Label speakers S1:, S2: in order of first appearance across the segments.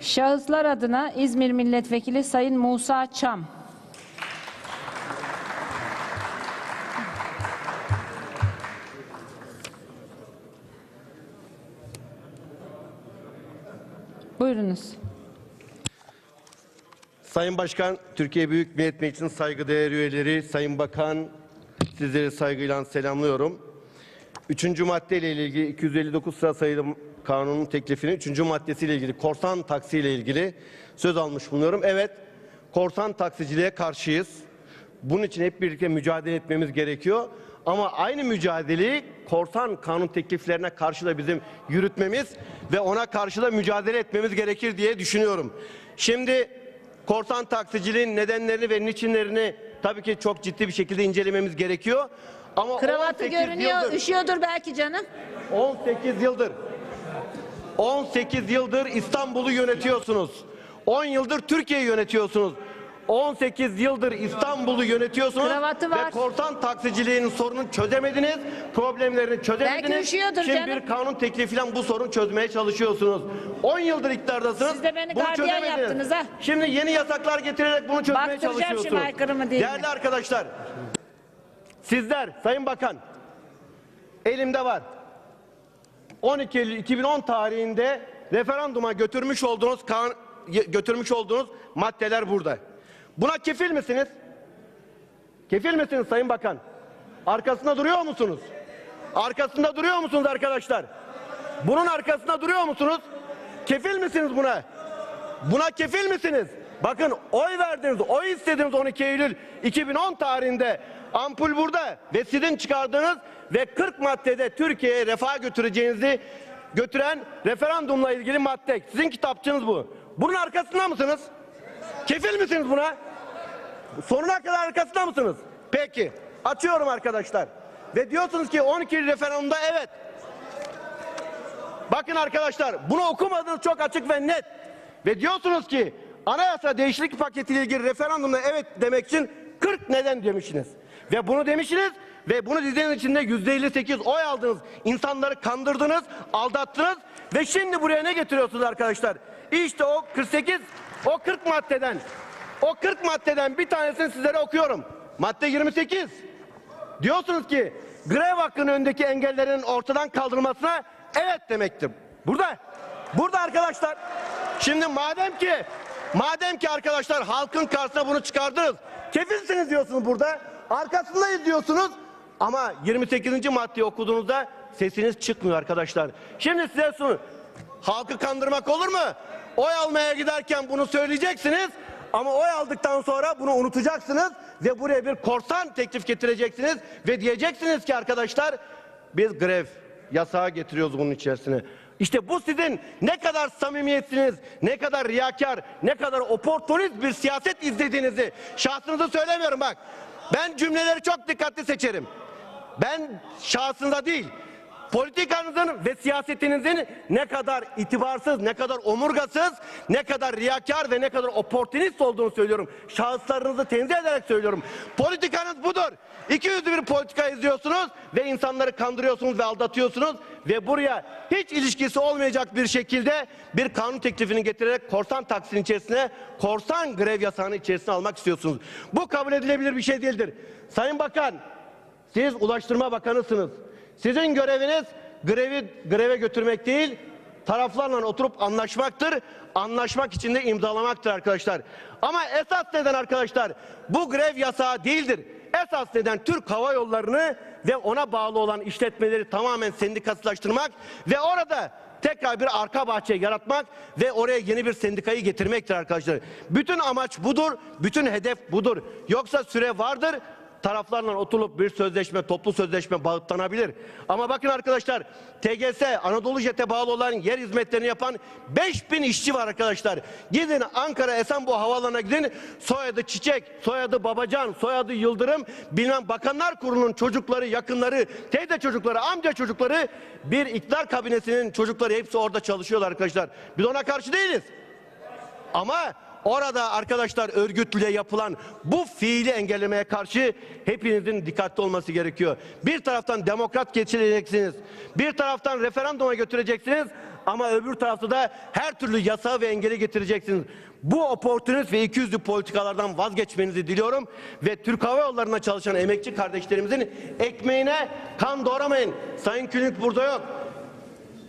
S1: Şahıslar adına İzmir Milletvekili Sayın Musa Çam. Buyurunuz.
S2: Sayın Başkan, Türkiye Büyük Millet Meclisi'nin saygıdeğer üyeleri, Sayın Bakan, sizleri saygıyla selamlıyorum. Üçüncü maddeyle ilgili 259 sıra sayılı kanunun teklifini üçüncü maddesiyle ilgili korsan taksiyle ilgili söz almış bulunuyorum. Evet, korsan taksiciliğe karşıyız. Bunun için hep birlikte mücadele etmemiz gerekiyor. Ama aynı mücadeleyi korsan kanun tekliflerine karşı da bizim yürütmemiz ve ona karşı da mücadele etmemiz gerekir diye düşünüyorum. Şimdi korsan taksiciliğin nedenlerini ve niçinlerini tabii ki çok ciddi bir şekilde incelememiz gerekiyor. Ama
S1: Kravatı
S2: 18
S1: görünüyor,
S2: yıldır-
S1: üşüyordur belki canım.
S2: 18 yıldır 18 yıldır İstanbul'u yönetiyorsunuz. 10 yıldır Türkiye'yi yönetiyorsunuz. 18 yıldır İstanbul'u yönetiyorsunuz
S1: Kravatı
S2: ve
S1: var.
S2: korsan taksiciliğinin sorununu çözemediniz, problemlerini çözemediniz.
S1: Üşüyordur
S2: Şimdi
S1: canım.
S2: bir kanun teklifiyle bu sorunu çözmeye çalışıyorsunuz. 10 yıldır iktidardasınız.
S1: Siz de beni
S2: bunu
S1: gardiyan
S2: çözemediniz.
S1: yaptınız ha.
S2: Şimdi yeni yasaklar getirerek bunu çözmeye
S1: Baktıracağım şimdi
S2: çalışıyorsunuz.
S1: aykırı mı değil mi?
S2: Değerli arkadaşlar, sizler Sayın Bakan elimde var. 12 Eylül 2010 tarihinde referanduma götürmüş olduğunuz kan, götürmüş olduğunuz maddeler burada. Buna kefil misiniz? Kefil misiniz Sayın Bakan? Arkasında duruyor musunuz? Arkasında duruyor musunuz arkadaşlar? Bunun arkasında duruyor musunuz? Kefil misiniz buna? Buna kefil misiniz? Bakın oy verdiniz, oy istediniz 12 Eylül 2010 tarihinde. Ampul burada ve sizin çıkardığınız ve 40 maddede Türkiye'ye refah götüreceğinizi götüren referandumla ilgili madde. Sizin kitapçınız bu. Bunun arkasında mısınız? Kefil misiniz buna? Sonuna kadar arkasında mısınız? Peki. Açıyorum arkadaşlar. Ve diyorsunuz ki 12 Eylül referandumda evet. Bakın arkadaşlar bunu okumadınız çok açık ve net. Ve diyorsunuz ki anayasa değişiklik paketiyle ilgili referandumda evet demek için 40 neden demişsiniz. Ve bunu demişsiniz ve bunu dizinin içinde yüzde 58 oy aldınız. İnsanları kandırdınız, aldattınız ve şimdi buraya ne getiriyorsunuz arkadaşlar? İşte o 48, o 40 maddeden, o 40 maddeden bir tanesini sizlere okuyorum. Madde 28. Diyorsunuz ki grev hakkının önündeki engellerin ortadan kaldırılmasına evet demektir. Burada. Burada arkadaşlar. Şimdi madem ki madem ki arkadaşlar halkın karşısına bunu çıkardınız. Kefilsiniz diyorsunuz burada. Arkasındayız diyorsunuz. Ama 28. maddeyi okuduğunuzda sesiniz çıkmıyor arkadaşlar. Şimdi size sunu. Halkı kandırmak olur mu? Oy almaya giderken bunu söyleyeceksiniz. Ama oy aldıktan sonra bunu unutacaksınız ve buraya bir korsan teklif getireceksiniz ve diyeceksiniz ki arkadaşlar biz grev yasağı getiriyoruz bunun içerisine. İşte bu sizin ne kadar samimiyetsiniz, ne kadar riyakar, ne kadar oportunist bir siyaset izlediğinizi şahsınızı söylemiyorum bak. Ben cümleleri çok dikkatli seçerim. Ben şahsınıza değil, politikanızın ve siyasetinizin ne kadar itibarsız, ne kadar omurgasız, ne kadar riyakar ve ne kadar oportunist olduğunu söylüyorum. Şahıslarınızı tenzih ederek söylüyorum. Politikanız budur. İki yüzlü bir politika izliyorsunuz ve insanları kandırıyorsunuz ve aldatıyorsunuz ve buraya hiç ilişkisi olmayacak bir şekilde bir kanun teklifini getirerek korsan taksinin içerisine, korsan grev yasağının içerisine almak istiyorsunuz. Bu kabul edilebilir bir şey değildir. Sayın Bakan, siz Ulaştırma Bakanısınız. Sizin göreviniz grevi greve götürmek değil, taraflarla oturup anlaşmaktır. Anlaşmak için de imzalamaktır arkadaşlar. Ama esas neden arkadaşlar bu grev yasağı değildir. Esas neden Türk Hava Yolları'nı ve ona bağlı olan işletmeleri tamamen sendikasılaştırmak ve orada tekrar bir arka bahçe yaratmak ve oraya yeni bir sendikayı getirmektir arkadaşlar. Bütün amaç budur, bütün hedef budur. Yoksa süre vardır, taraflarla oturup bir sözleşme, toplu sözleşme bağıtlanabilir. Ama bakın arkadaşlar TGS, Anadolu Jet'e bağlı olan yer hizmetlerini yapan 5000 işçi var arkadaşlar. Gidin Ankara Esenboğa Havaalanı'na gidin. Soyadı Çiçek, soyadı Babacan, soyadı Yıldırım, bilmem Bakanlar Kurulu'nun çocukları, yakınları, teyze çocukları, amca çocukları, bir iktidar kabinesinin çocukları hepsi orada çalışıyorlar arkadaşlar. Biz ona karşı değiliz. Ama orada arkadaşlar örgütle yapılan bu fiili engellemeye karşı hepinizin dikkatli olması gerekiyor. Bir taraftan demokrat geçireceksiniz. Bir taraftan referanduma götüreceksiniz. ama öbür tarafta da her türlü yasa ve engeli getireceksiniz. Bu oportunist ve ikiyüzlü politikalardan vazgeçmenizi diliyorum ve Türk Hava Yolları'na çalışan emekçi kardeşlerimizin ekmeğine kan doğramayın. Sayın Külünk burada yok.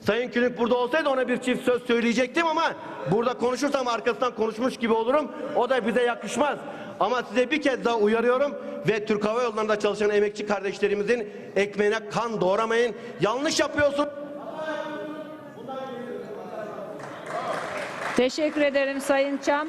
S2: Sayın Külünk burada olsaydı ona bir çift söz söyleyecektim ama burada konuşursam arkasından konuşmuş gibi olurum. O da bize yakışmaz. Ama size bir kez daha uyarıyorum ve Türk Hava Yolları'nda çalışan emekçi kardeşlerimizin ekmeğine kan doğramayın. Yanlış yapıyorsun.
S1: Teşekkür ederim Sayın Çam.